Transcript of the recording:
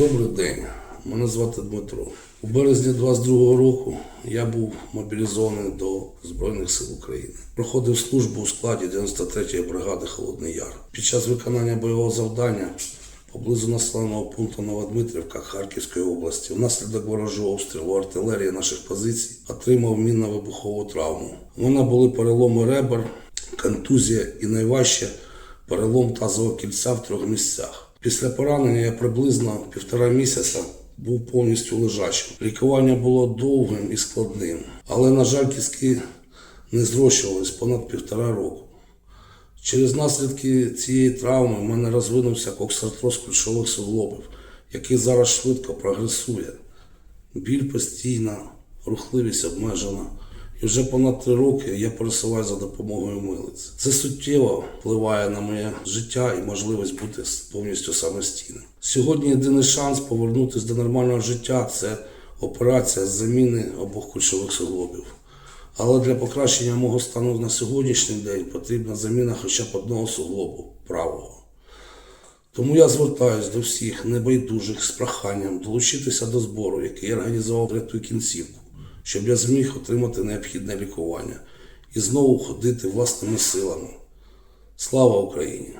Добрий день. Мене звати Дмитро. У березні 22-го року я був мобілізований до Збройних сил України. Проходив службу у складі 93-ї бригади Холодний Яр. Під час виконання бойового завдання поблизу населеного пункту Новодмитрівка Харківської області внаслідок ворожого обстрілу артилерії наших позицій отримав мінно-вибухову травму. Мене були переломи ребер, контузія і найважче перелом тазового кільця в трьох місцях. Після поранення я приблизно півтора місяця був повністю лежачим. Лікування було довгим і складним, але, на жаль, кістки не зрощувались понад півтора року. Через наслідки цієї травми в мене розвинувся коксартроз ключових суглобів, який зараз швидко прогресує. Біль постійна, рухливість обмежена. І вже понад три роки я пересуваю за допомогою милиць. Це суттєво впливає на моє життя і можливість бути повністю самостійним. Сьогодні єдиний шанс повернутися до нормального життя це операція з заміни обох ключових суглобів. Але для покращення мого стану на сьогоднішній день потрібна заміна хоча б одного суглобу правого. Тому я звертаюсь до всіх небайдужих з проханням долучитися до збору, який я організував «Врятуй кінцівку, щоб я зміг отримати необхідне лікування і знову ходити власними силами. Слава Україні!